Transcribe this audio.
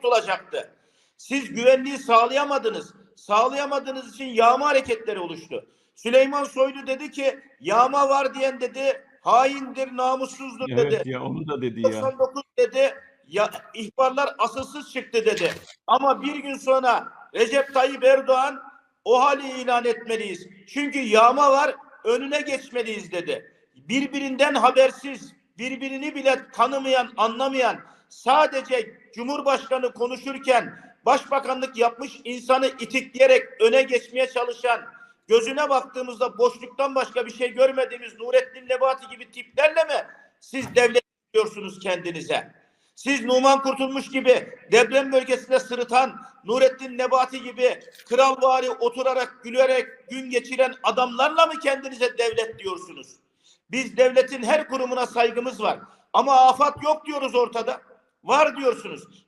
kurtulacaktı. Siz güvenliği sağlayamadınız. Sağlayamadığınız için yağma hareketleri oluştu. Süleyman Soylu dedi ki yağma var diyen dedi haindir, namussuzdur dedi. Evet ya onu da dedi ya. 99 dedi ya ihbarlar asılsız çıktı dedi. Ama bir gün sonra Recep Tayyip Erdoğan o hali ilan etmeliyiz. Çünkü yağma var önüne geçmeliyiz dedi. Birbirinden habersiz, birbirini bile tanımayan, anlamayan, sadece Cumhurbaşkanı konuşurken başbakanlık yapmış insanı itikleyerek öne geçmeye çalışan, gözüne baktığımızda boşluktan başka bir şey görmediğimiz Nurettin Nebati gibi tiplerle mi siz devlet diyorsunuz kendinize? Siz Numan Kurtulmuş gibi deprem bölgesinde sırıtan Nurettin Nebati gibi kralvari oturarak gülerek gün geçiren adamlarla mı kendinize devlet diyorsunuz? Biz devletin her kurumuna saygımız var. Ama afat yok diyoruz ortada. Var diyorsunuz.